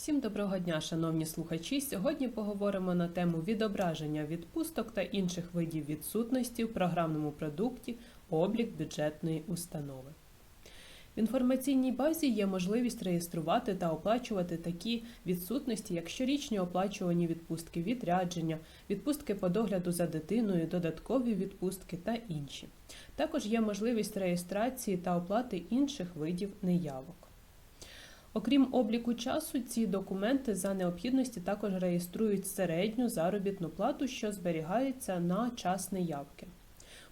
Всім доброго дня, шановні слухачі. Сьогодні поговоримо на тему відображення відпусток та інших видів відсутності в програмному продукті облік бюджетної установи. В інформаційній базі є можливість реєструвати та оплачувати такі відсутності, як щорічні оплачувані відпустки, відрядження, відпустки по догляду за дитиною, додаткові відпустки та інші. Також є можливість реєстрації та оплати інших видів неявок. Окрім обліку часу, ці документи за необхідності також реєструють середню заробітну плату, що зберігається на час неявки.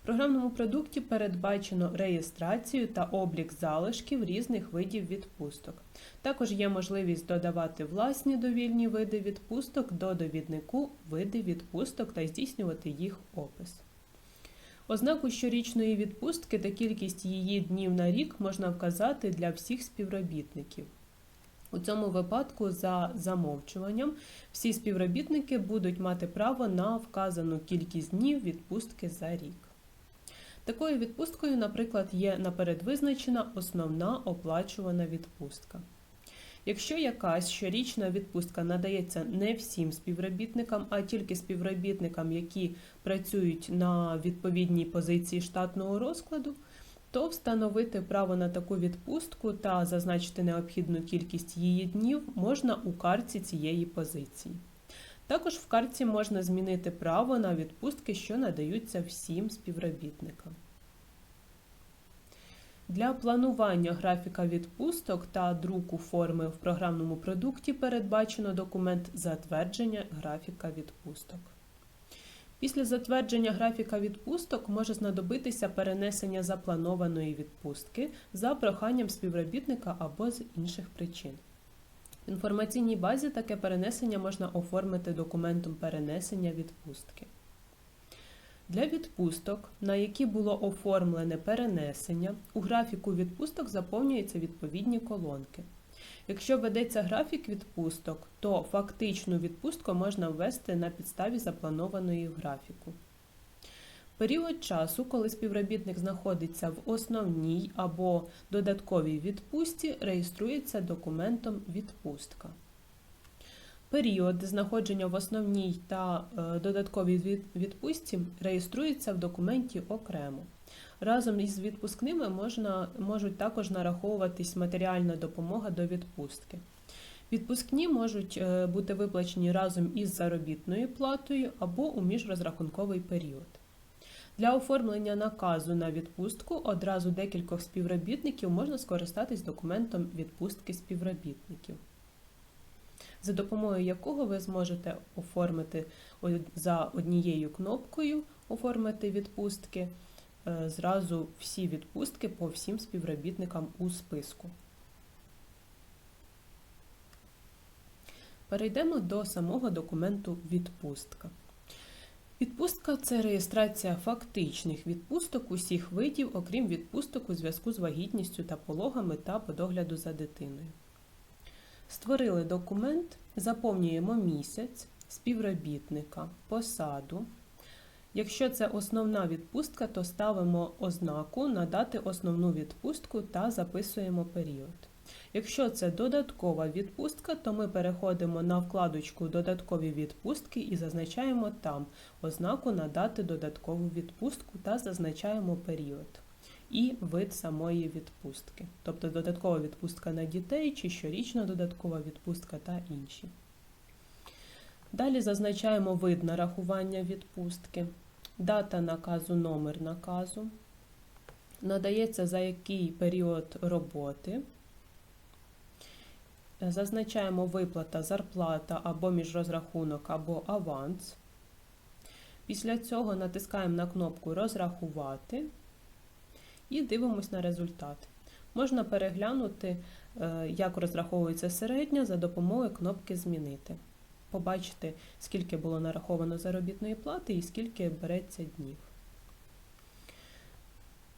В програмному продукті передбачено реєстрацію та облік залишків різних видів відпусток. Також є можливість додавати власні довільні види відпусток до довіднику види відпусток та здійснювати їх опис. Ознаку щорічної відпустки та кількість її днів на рік можна вказати для всіх співробітників. У цьому випадку, за замовчуванням, всі співробітники будуть мати право на вказану кількість днів відпустки за рік. Такою відпусткою, наприклад, є наперед визначена основна оплачувана відпустка. Якщо якась щорічна відпустка надається не всім співробітникам, а тільки співробітникам, які працюють на відповідній позиції штатного розкладу, то встановити право на таку відпустку та зазначити необхідну кількість її днів можна у карті цієї позиції. Також в карті можна змінити право на відпустки, що надаються всім співробітникам. Для планування графіка відпусток та друку форми в програмному продукті передбачено документ затвердження графіка відпусток. Після затвердження графіка відпусток може знадобитися перенесення запланованої відпустки за проханням співробітника або з інших причин. В інформаційній базі таке перенесення можна оформити документом перенесення відпустки. Для відпусток, на які було оформлене перенесення, у графіку відпусток заповнюються відповідні колонки. Якщо ведеться графік відпусток, то фактичну відпустку можна ввести на підставі запланованої в графіку. Період часу, коли співробітник знаходиться в основній або додатковій відпустці, реєструється документом відпустка. Період знаходження в основній та е, додатковій відпустці реєструється в документі окремо. Разом із відпускними можна, можуть також нараховуватись матеріальна допомога до відпустки. Відпускні можуть е, бути виплачені разом із заробітною платою або у міжрозрахунковий період. Для оформлення наказу на відпустку одразу декількох співробітників можна скористатись документом відпустки співробітників, за допомогою якого ви зможете оформити за однією кнопкою оформити відпустки. Е, зразу всі відпустки по всім співробітникам у списку. Перейдемо до самого документу відпустка. Відпустка це реєстрація фактичних відпусток усіх видів, окрім відпусток у зв'язку з вагітністю та пологами та по догляду за дитиною. Створили документ, заповнюємо місяць, співробітника, посаду. Якщо це основна відпустка, то ставимо ознаку надати основну відпустку та записуємо період. Якщо це додаткова відпустка, то ми переходимо на вкладочку Додаткові відпустки і зазначаємо там ознаку надати додаткову відпустку та зазначаємо період і вид самої відпустки, тобто додаткова відпустка на дітей чи щорічна додаткова відпустка та інші. Далі зазначаємо вид нарахування відпустки, дата наказу, номер наказу, надається за який період роботи. Зазначаємо виплата, зарплата або міжрозрахунок, або аванс. Після цього натискаємо на кнопку Розрахувати і дивимось на результат. Можна переглянути, е, як розраховується середня за допомогою кнопки Змінити побачити, скільки було нараховано заробітної плати і скільки береться днів.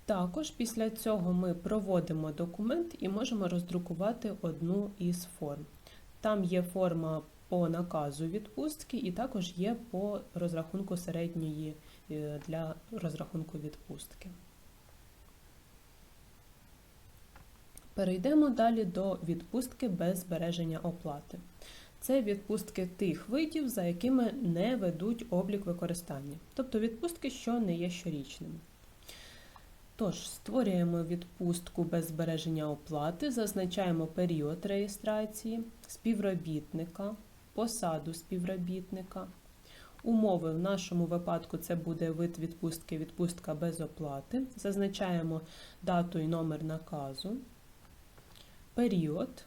Також після цього ми проводимо документ і можемо роздрукувати одну із форм. Там є форма по наказу відпустки, і також є по розрахунку середньої е, для розрахунку відпустки. Перейдемо далі до відпустки без збереження оплати. Це відпустки тих видів, за якими не ведуть облік використання, тобто відпустки, що не є щорічними. Тож, створюємо відпустку без збереження оплати, зазначаємо період реєстрації, співробітника, посаду співробітника. Умови в нашому випадку це буде вид відпустки, відпустка без оплати. Зазначаємо дату і номер наказу, період,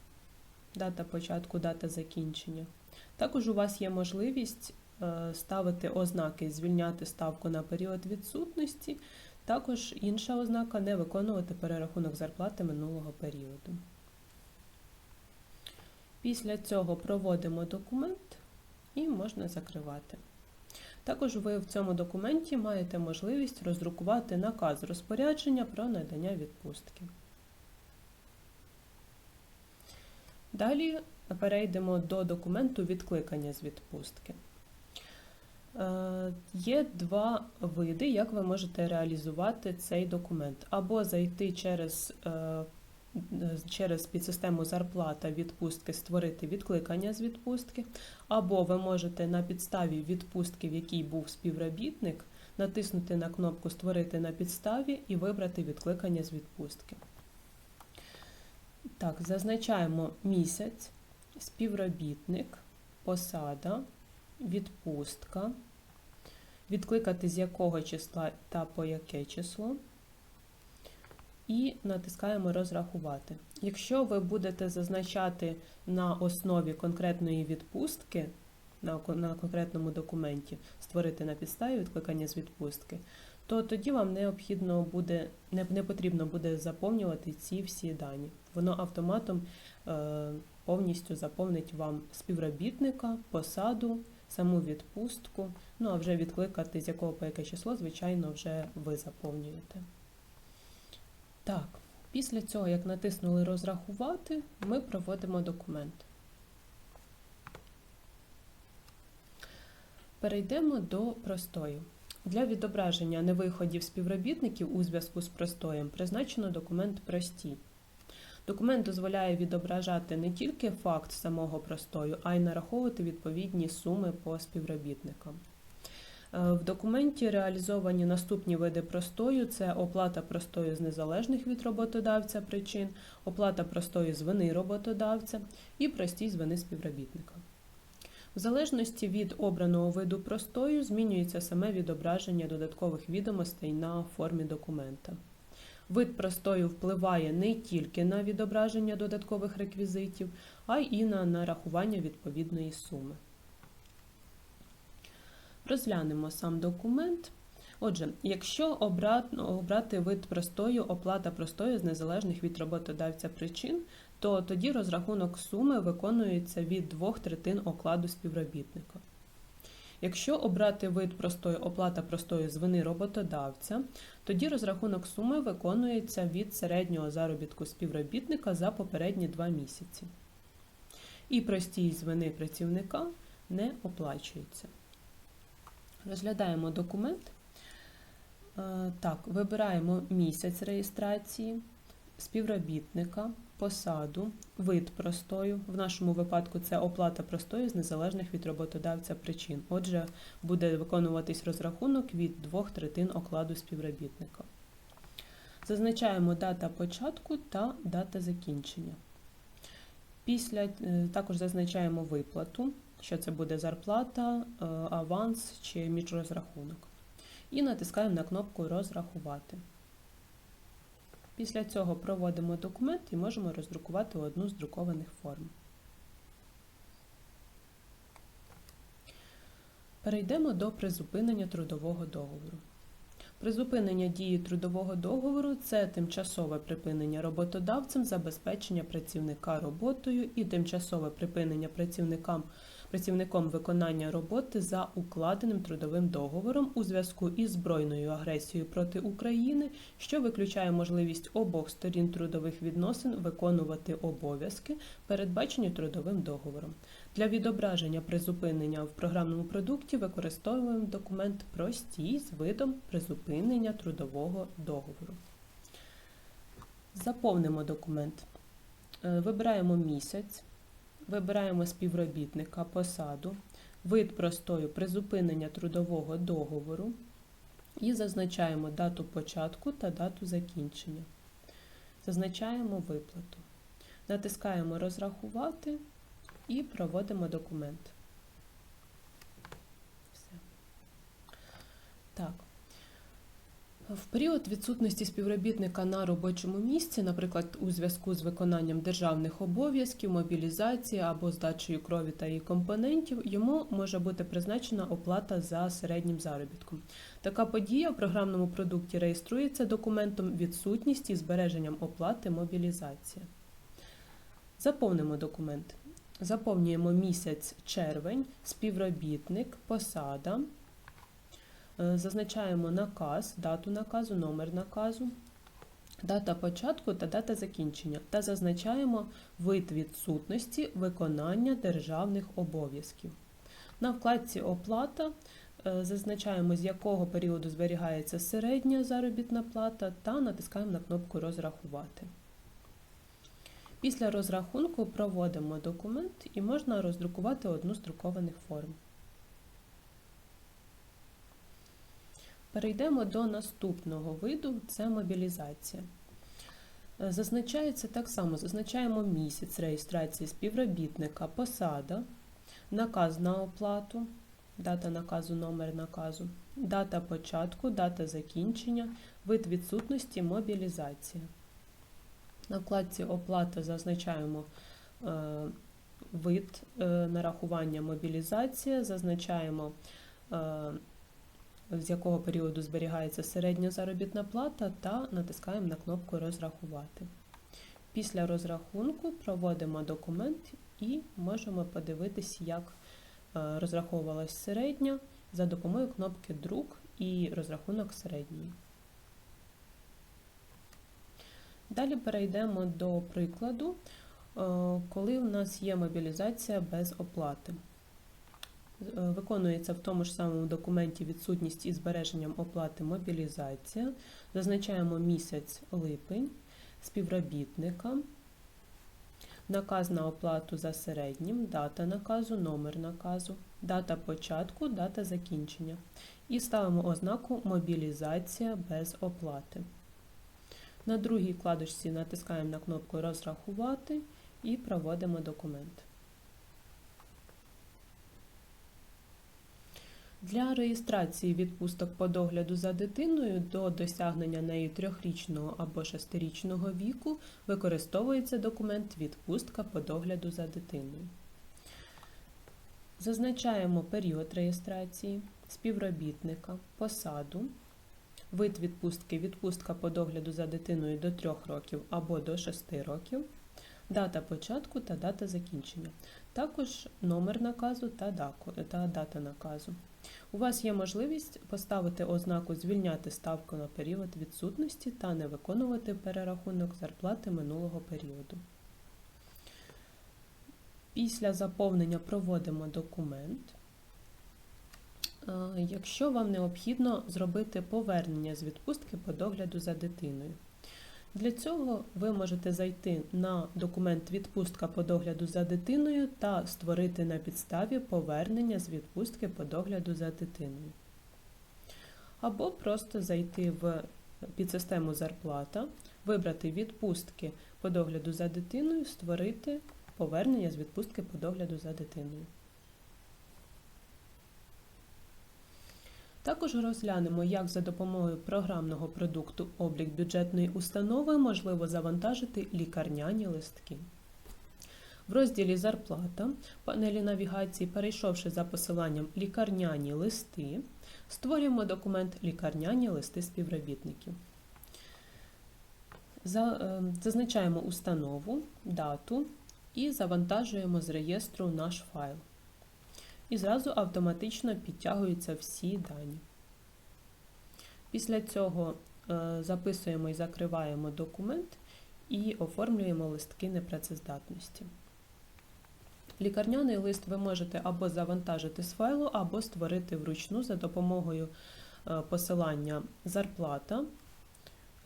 дата початку, дата закінчення. Також у вас є можливість е, ставити ознаки, звільняти ставку на період відсутності. Також інша ознака не виконувати перерахунок зарплати минулого періоду. Після цього проводимо документ і можна закривати. Також ви в цьому документі маєте можливість роздрукувати наказ розпорядження про надання відпустки. Далі перейдемо до документу відкликання з відпустки. Е, Є два види, як ви можете реалізувати цей документ. Або зайти через, е, через підсистему зарплата відпустки, створити відкликання з відпустки, або ви можете на підставі відпустки, в якій був співробітник, натиснути на кнопку Створити на підставі і вибрати відкликання з відпустки. Так, зазначаємо місяць, співробітник, посада, відпустка, відкликати з якого числа та по яке число. І натискаємо Розрахувати. Якщо ви будете зазначати на основі конкретної відпустки, на, конкретному документі, створити на підставі відкликання з відпустки, то тоді вам необхідно буде, не, не потрібно буде заповнювати ці всі дані. Воно автоматом е, повністю заповнить вам співробітника, посаду, саму відпустку. Ну а вже відкликати, з якого по яке число, звичайно, вже ви заповнюєте. Так, після цього, як натиснули розрахувати, ми проводимо документ. Перейдемо до простою. Для відображення невиходів співробітників у зв'язку з простоєм призначено документ простій. Документ дозволяє відображати не тільки факт самого простою, а й нараховувати відповідні суми по співробітникам. Е, В документі реалізовані наступні види простою: це оплата простою з незалежних від роботодавця причин, оплата простою з вини роботодавця і простій з вини співробітника. В залежності від обраного виду простою змінюється саме відображення додаткових відомостей на формі документа. Вид простою впливає не тільки на відображення додаткових реквізитів, а й на нарахування відповідної суми. Розглянемо сам документ. Отже, якщо обрати вид простою, оплата простою з незалежних від роботодавця причин, то тоді розрахунок суми виконується від двох третин окладу співробітника. Якщо обрати вид простої оплата простої з вини роботодавця, тоді розрахунок суми виконується від середнього заробітку співробітника за попередні два місяці. І простій з вини працівника не оплачується. Розглядаємо документ. Е, так, вибираємо місяць реєстрації, співробітника, посаду, вид простою. В нашому випадку це оплата простою з незалежних від роботодавця причин. Отже, буде виконуватись розрахунок від двох третин окладу співробітника. Зазначаємо дата початку та дата закінчення. Після е, також зазначаємо виплату, що це буде зарплата, е, аванс чи міжрозрахунок. І натискаємо на кнопку Розрахувати. Після цього проводимо документ і можемо роздрукувати одну з друкованих форм. Перейдемо до призупинення трудового договору. Призупинення дії трудового договору це тимчасове припинення роботодавцем забезпечення працівника роботою і тимчасове припинення працівникам працівником виконання роботи за укладеним трудовим договором у зв'язку із збройною агресією проти України, що виключає можливість обох сторін трудових відносин виконувати обов'язки, передбачені трудовим договором. Для відображення призупинення в програмному продукті використовуємо документ простій з видом призупинення трудового договору. Заповнимо документ. Е, Вибираємо місяць, вибираємо співробітника, посаду, вид простою призупинення трудового договору і зазначаємо дату початку та дату закінчення. Зазначаємо виплату. Натискаємо Розрахувати і проводимо документ. Все. Так. В період відсутності співробітника на робочому місці, наприклад, у зв'язку з виконанням державних обов'язків, мобілізації або здачею крові та її компонентів, йому може бути призначена оплата за середнім заробітком. Така подія в програмному продукті реєструється документом відсутність і збереженням оплати мобілізація. Заповнимо документ. Заповнюємо місяць червень, співробітник, посада. Е, Зазначаємо наказ, дату наказу, номер наказу, дата початку та дата закінчення та зазначаємо вид відсутності виконання державних обов'язків. На вкладці Оплата е, зазначаємо, з якого періоду зберігається середня заробітна плата та натискаємо на кнопку Розрахувати. Після розрахунку проводимо документ і можна роздрукувати одну з друкованих форм. Перейдемо до наступного виду це мобілізація. Е, Зазначається так само: зазначаємо місяць реєстрації співробітника, посада, наказ на оплату, дата наказу, номер наказу, дата початку, дата закінчення, вид відсутності, мобілізація. На вкладці Оплата зазначаємо е, вид е, нарахування мобілізація, зазначаємо, з якого періоду зберігається середня заробітна плата, та натискаємо на кнопку Розрахувати. Після розрахунку проводимо документ і можемо подивитись, як е, розраховувалась середня за допомогою кнопки Друк і розрахунок середньої. Далі перейдемо до прикладу, е, коли у нас є мобілізація без оплати. Е, Виконується в тому ж самому документі відсутність із збереженням оплати мобілізація. Зазначаємо місяць липень, співробітника, наказ на оплату за середнім, дата наказу, номер наказу, дата початку, дата закінчення. І ставимо ознаку Мобілізація без оплати. На другій вкладочці натискаємо на кнопку Розрахувати і проводимо документ. Для реєстрації відпусток по догляду за дитиною до досягнення нею трьохрічного або шестирічного віку використовується документ Відпустка по догляду за дитиною. Зазначаємо період реєстрації, співробітника, посаду, вид відпустки відпустка по догляду за дитиною до 3 років або до 6 років, дата початку та дата закінчення, також номер наказу та та дата наказу. У вас є можливість поставити ознаку Звільняти ставку на період відсутності та не виконувати перерахунок зарплати минулого періоду. Після заповнення проводимо документ. Якщо вам необхідно зробити повернення з відпустки по догляду за дитиною. Для цього ви можете зайти на документ Відпустка по догляду за дитиною та створити на підставі повернення з відпустки по догляду за дитиною. Або просто зайти в підсистему Зарплата, вибрати відпустки по догляду за дитиною, створити повернення з відпустки по догляду за дитиною. Також розглянемо, як за допомогою програмного продукту облік бюджетної установи можливо завантажити лікарняні листки. В розділі Зарплата панелі навігації, перейшовши за посиланням Лікарняні листи, створюємо документ Лікарняні листи співробітників. Е, Зазначаємо установу, дату і завантажуємо з реєстру наш файл і зразу автоматично підтягуються всі дані. Після цього е, записуємо і закриваємо документ і оформлюємо листки непрацездатності. Лікарняний лист ви можете або завантажити з файлу, або створити вручну за допомогою е, посилання зарплата,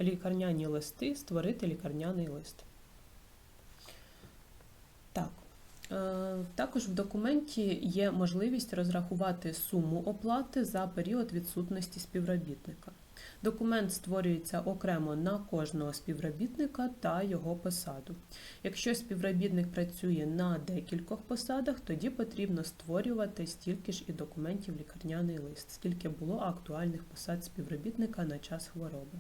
лікарняні листи, створити лікарняний лист. Е, Також в документі є можливість розрахувати суму оплати за період відсутності співробітника. Документ створюється окремо на кожного співробітника та його посаду. Якщо співробітник працює на декількох посадах, тоді потрібно створювати стільки ж і документів лікарняний лист, скільки було актуальних посад співробітника на час хвороби.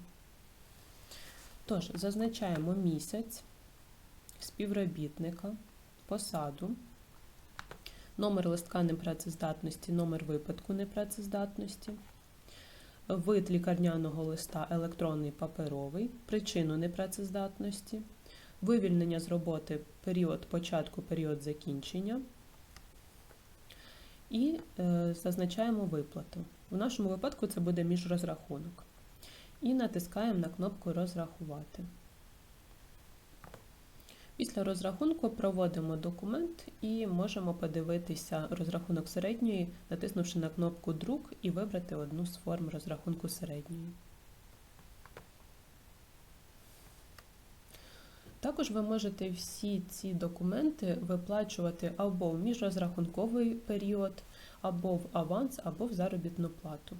Тож, зазначаємо місяць співробітника, посаду, номер листка непрацездатності, номер випадку непрацездатності, вид лікарняного листа електронний паперовий, причину непрацездатності, вивільнення з роботи період початку, період закінчення. І е, зазначаємо виплату. В нашому випадку це буде міжрозрахунок. І натискаємо на кнопку Розрахувати. Після розрахунку проводимо документ і можемо подивитися розрахунок середньої, натиснувши на кнопку Друк і вибрати одну з форм розрахунку середньої. Також ви можете всі ці документи виплачувати або в міжрозрахунковий період, або в аванс, або в заробітну плату.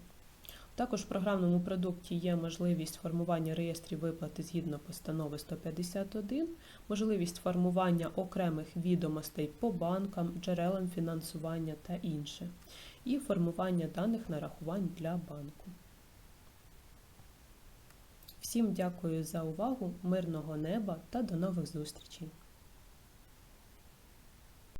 Також в програмному продукті є можливість формування реєстрів виплати згідно постанови 151, можливість формування окремих відомостей по банкам, джерелам фінансування та інше, і формування даних нарахувань для банку. Всім дякую за увагу, мирного неба та до нових зустрічей!